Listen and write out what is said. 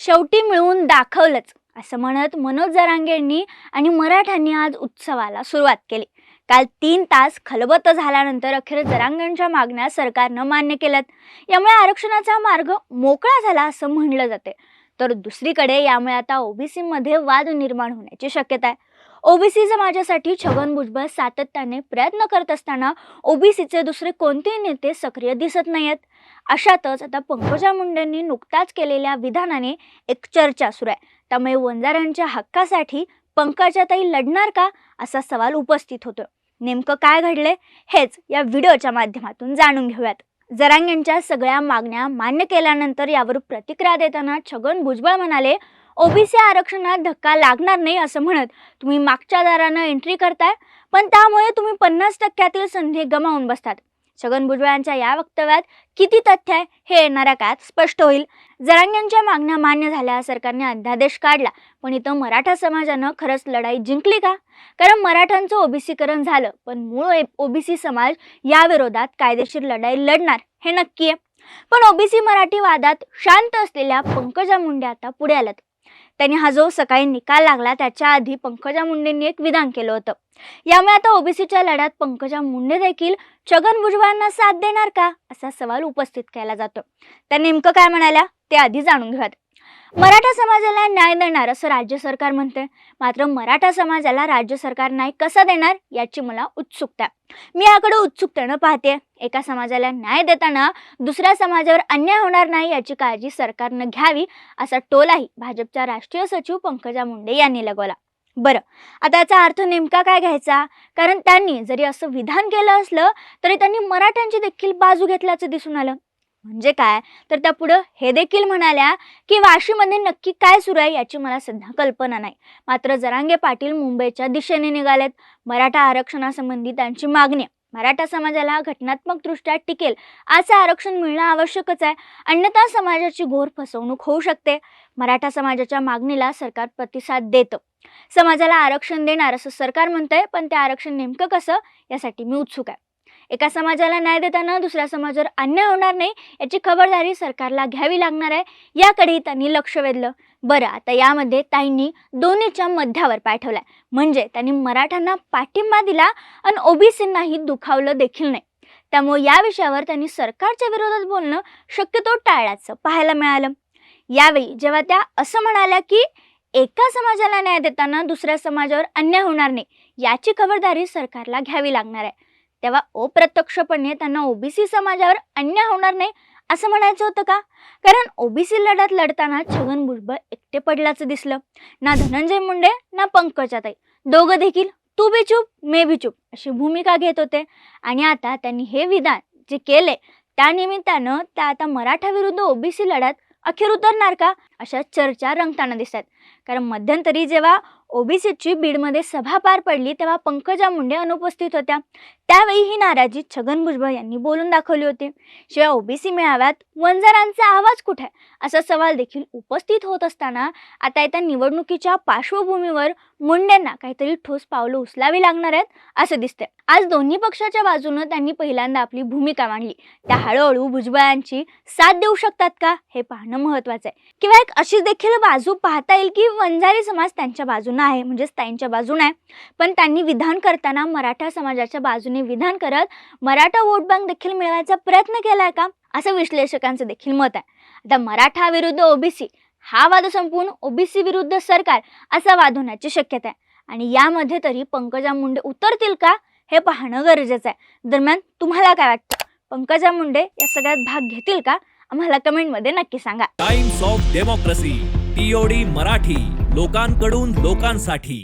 शेवटी मिळवून दाखवलंच असं म्हणत मनोज जरांगेंनी आणि मराठ्यांनी आज उत्सवाला सुरुवात केली. काल तीन तास खलबत झाल्यानंतर अखेर जरांगेंच्या मागण्या सरकारनं मान्य केल्यात. यामुळे आरक्षणाचा मार्ग मोकळा झाला असं म्हणलं जाते. तर दुसरीकडे यामुळे आता ओबीसीमध्ये वाद निर्माण होण्याची शक्यता आहे. ओबीसी समाजासाठी छगन भुजबळ सातत्याने प्रयत्न करत असताना ओबीसीचे दुसरे कोणतेही नेते सक्रिय दिसत नाहीत अशातच आता पंकजा मुंडेंनी नुकताच केलेल्या विधानाने एक चर्चा सुरू आहे. त्यामुळे वंजारांच्या हक्कासाठी पंकजाताई लढणार का असा सवाल उपस्थित होतो नेमकं काय घडले हेच या व्हिडिओच्या माध्यमातून जाणून घेऊयात. जरांगेंच्या सगळ्या मागण्या मान्य केल्यानंतर यावर प्रतिक्रिया देताना छगन भुजबळ म्हणाले ओबीसी आरक्षणात धक्का लागणार नाही असं म्हणत तुम्ही मागच्या दारानं एंट्री करताय पण त्यामुळे तुम्ही पन्नास टक्क्यातील संधी गमावून बसतात. छगन भुजबळांच्या या वक्तव्यात किती तथ्य आहे हे येणाऱ्या काळात स्पष्ट होईल. जरांग्यांच्या मागण्या मान्य झाल्या सरकारने अध्यादेश काढला पण इथं मराठा समाजानं खरंच लढाई जिंकली का? कारण मराठ्यांचं ओबीसीकरण झालं पण मूळ ओबीसी समाज या विरोधात कायदेशीर लढाई लढणार हे नक्की आहे. पण ओबीसी मराठी वादात शांत असलेल्या पंकजा मुंडे आता पुढे आल्यात. त्यांनी हा जो सकाळी निकाल लागला त्याच्या आधी पंकजा मुंडेंनी एक विधान केलं होतं. यामुळे आता ओबीसीच्या लढ्यात पंकजा मुंडे देखील छगन भुजबळांना साथ देणार का? असा सवाल उपस्थित केला जातो. त्या नेमकं काय म्हणाल्या? ते आधी जाणून घेऊयात. मराठा समाजाला न्याय देणार असं राज्य सरकार म्हणते मात्र मराठा समाजाला राज्य सरकार न्याय कसा देणार याची मला उत्सुकता मी याकडे उत्सुकतेनं पाहते एका समाजाला न्याय देताना दुसऱ्या समाजावर अन्याय होणार नाही याची काळजी सरकारनं घ्यावी असा टोलाही भाजपच्या राष्ट्रीय सचिव पंकजा मुंडे यांनी लगवला. बरं आता याचा अर्थ नेमका काय घ्यायचा? कारण त्यांनी जरी असं विधान केलं असलं तरी त्यांनी मराठ्यांची देखील बाजू घेतल्याचं दिसून आलं. म्हणजे काय? तर त्या पुढं हे देखील म्हणाल्या की वाशीमध्ये नक्की काय सुरू आहे याची मला सध्या कल्पना नाही. मात्र जरांगे पाटील मुंबईच्या दिशेने निघालेत. मराठा आरक्षणासंबंधी त्यांची मागणी आहे. मराठा समाजाला घटनात्मकदृष्ट्या टिकेल असं आरक्षण मिळणं आवश्यकच आहे. अन्यथा समाजाची घोर फसवणूक होऊ शकते. मराठा समाजाच्या मागणीला सरकार प्रतिसाद देतं. समाजाला आरक्षण देणार असं सरकार म्हणतंय पण ते आरक्षण नेमकं कसं? यासाठी मी उत्सुक आहे. एका समाजाला न्याय देताना दुसऱ्या समाजावर अन्याय होणार नाही याची खबरदारी सरकारला घ्यावी लागणार आहे याकडेही त्यांनी लक्ष वेधलं. बरं आता यामध्ये ताईंनी दोन्हीच्या मध्यावर पाठवलाय म्हणजे त्यांनी मराठ्यांना पाठिंबा दिला आणि ओबीसींनाही दुखावलं देखील नाही. त्यामुळे या विषयावर त्यांनी सरकारच्या विरोधात बोलणं शक्यतो टाळल्याचं पाहायला मिळालं. यावेळी जेव्हा त्या असं म्हणाल्या की एका समाजाला न्याय देताना दुसऱ्या समाजावर अन्याय होणार नाही याची खबरदारी सरकारला घ्यावी लागणार आहे. तेव्हा अप्रत्यक्षपणे त्यांना ओबीसी समाजावर अन्याय होणार नाही असं म्हणायचं होतं का? कारण ओबीसी लढ्यात लढताना छगन भुजबळ एकटे पडल्याचं दिसलं. ना धनंजय मुंडे ना पंकजाताई दोघं देखील तू बी चूप मे बी चूप अशी भूमिका घेत होते. आणि आता त्यांनी हे विधान जे केले त्यानिमित्तानं त्या आता मराठा विरुद्ध ओबीसी लढ्यात अखेर उतरणार का? अशा चर्चा रंगताना दिसतात कारण मध्यंतरी जेव्हा ओबीसीची बीडमध्ये सभा पार पडली तेव्हा पंकजा मुंडे अनुपस्थित होत्या. त्यावेळी ही नाराजी छगन भुजबळ यांनी बोलून दाखवली होती. शिवाय ओबीसी मेळाव्यात वंजारांचा आवाज कुठे? आहे? असा सवाल देखील उपस्थित होत असताना आता येत्या निवडणुकीच्या पार्श्वभूमीवर मुंडेंना काहीतरी ठोस पावलं उचलावी लागणार आहेत असं दिसतंय. आज दोन्ही पक्षाच्या बाजूनं त्यांनी पहिल्यांदा आपली भूमिका मांडली. त्या हळूहळू भुजबळांची साथ देऊ शकतात का? हे पाहणं महत्वाचं आहे. किंवा एक अशी देखील बाजू पाहता येईल की वंजारी समाज त्यांच्या बाजूनं आहे म्हणजेच त्यांच्या बाजूनं आहे. पण त्यांनी विधान करताना मराठा समाजाच्या बाजूने विधान करत मराठा वोट बँक देखील मिळवायचा प्रयत्न केलाय का? असं विश्लेषकांचं देखील मत आहे. आता मराठा विरुद्ध ओबीसी हा वाद संपवून ओबीसी विरुद्ध सरकार असा वाद होण्याची शक्यता आहे. आणि यामध्ये तरी पंकजा मुंडे उतरतील का? हे पाहणं गरजेचं आहे. दरम्यान तुम्हाला काय वाटतं? पंकजा मुंडे या सगळ्यात भाग घेतील का? आम्हाला कमेंटमध्ये नक्की सांगा. Times of democracy. TOD Marathi लोकांकडून लोकांसाठी.